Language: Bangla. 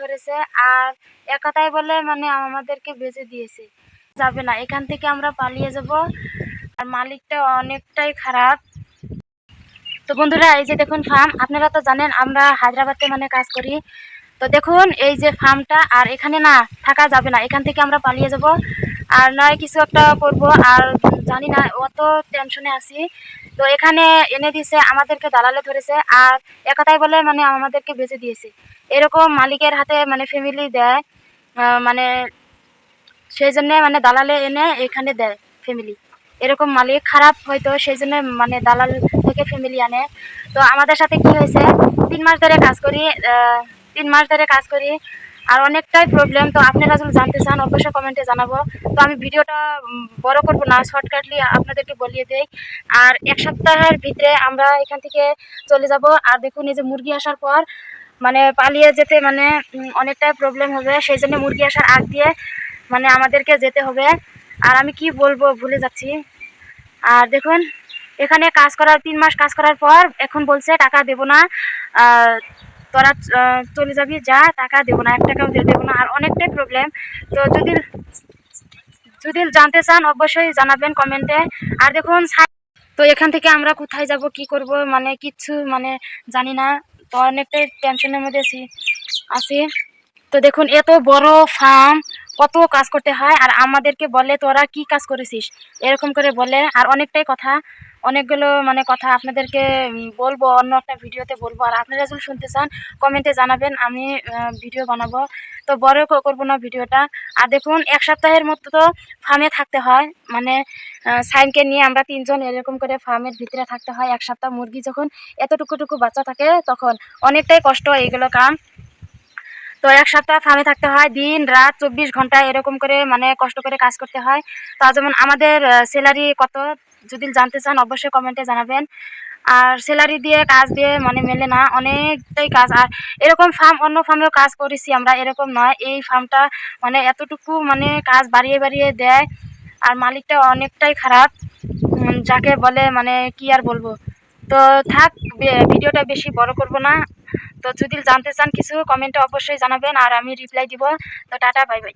ধরেছে আর একথাই বলে মানে আমাদেরকে বেঁচে দিয়েছে। যাবে না, এখান থেকে আমরা পালিয়ে যাব। আর মালিকটা অনেকটাই খারাপ। তো বন্ধুরা, এই যে দেখুন ফার্ম আপনারা তো জানেন আমরা হায়দ্রাবাদে মানে কাজ করি। তো দেখুন, এই যে ফার্মটা আর এখানে না, থাকা যাবে না, এখান থেকে আমরা পালিয়ে যাব। আর নয়, কিছু একটা করব, আর জানি না অত টেনশনে আছি। তো এখানে এনে দিয়েছে আমাদেরকে দালালে ধরেছে, আর একথাই বলে মানে আমাদেরকে বেঁচে দিয়েছে। এরকম মালিকের হাতে মানে ফ্যামিলি দেয় মানে সেই জন্যে মানে দালালে এনে এখানে দেয় ফ্যামিলি এরকম মালিক খারাপ হয়তো, সেই জন্য মানে দালাল থেকে ফ্যামিলি আনে। তো আমাদের সাথে কি হয়েছে, তিন মাস ধরে কাজ করি তিন মাস ধরে কাজ করি আর অনেকটাই প্রবলেম তো আপনারা যদি জানতে চান, অবশ্যই কমেন্টে জানাব। তো আমি ভিডিওটা বড় করব না শর্টকাটলি আপনাদেরকে বলিয়ে দেই। আর এক সপ্তাহের ভিতরে আমরা এখান থেকে চলে যাব। আর দেখুন, এই যে মুরগি আসার পর মানে পালিয়ে যেতে মানে অনেকটাই প্রবলেম হবে। সেই জন্য মুরগি আসার আগ দিয়ে মানে আমাদেরকে যেতে হবে। আর আমি কি বলব, ভুলে যাচ্ছি। আর দেখুন, এখানে কাজ করার, তিন মাস কাজ করার পর এখন বলছে টাকা দেবো না। তোরা চলে যাবি, যা, টাকা দেবো না, এক টাকাও দেবো না, আর অনেকটাই প্রবলেম তো যদি যদি জানতে চান, অবশ্যই জানাবেন কমেন্টে। আর দেখুন তো এখান থেকে আমরা কোথায় যাব, কি করব মানে কিচ্ছু মানে জানি না। তো অনেকটাই টেনশনের মধ্যে আছি তো দেখুন, এত বড় ফার্ম কত কাজ করতে হয় আর আমাদেরকে বলে তোরা কি কাজ করেছিস? এরকম করে বলে। আর অনেকটাই কথা, অনেকগুলো মানে কথা আপনাদেরকে বলব, অন্য একটা ভিডিওতে বলব। আর আপনারা যদি শুনতে চান, কমেন্টে জানাবেন, আমি ভিডিও বানাবো। তো বড় করব না ভিডিওটা। আর দেখুন, এক সপ্তাহের মতো তো ফার্মে থাকতে হয়। মানে সাইনকে নিয়ে আমরা তিনজন এরকম করে ফার্মের ভিতরে থাকতে হয়। এক সপ্তাহ মুরগি যখন এতটুকু টুকু বাচ্চা থাকে, তখন অনেকটাই কষ্ট এইগুলো কাম। তো এক সপ্তাহ ফার্মে থাকতে হয়, দিন, রাত, চব্বিশ ঘণ্টা এরকম করে মানে কষ্ট করে কাজ করতে হয়। তা যেমন আমাদের স্যালারি কত, যদি জানতে চান অবশ্যই কমেন্টে জানাবেন। আর স্যালারি দিয়ে কাজ দিয়ে মানে মেলে না, অনেকটাই কাজ। আর এরকম ফার্ম অন্য ফার্মেও কাজ করেছি আমরা, এরকম নয়। এই ফার্মটা মানে এতটুকু মানে কাজ বাড়িয়ে বাড়িয়ে দেয়, আর মালিকটা অনেকটাই খারাপ। যাকে বলে মানে কি আর বলব? তো থাক ভিডিওটা বেশি বড় করব না। তো যদি জানতে চান, কিছু কমেন্টে অবশ্যই জানাবেন আর আমি রিপ্লাই দিব। তো টাটা বাই বাই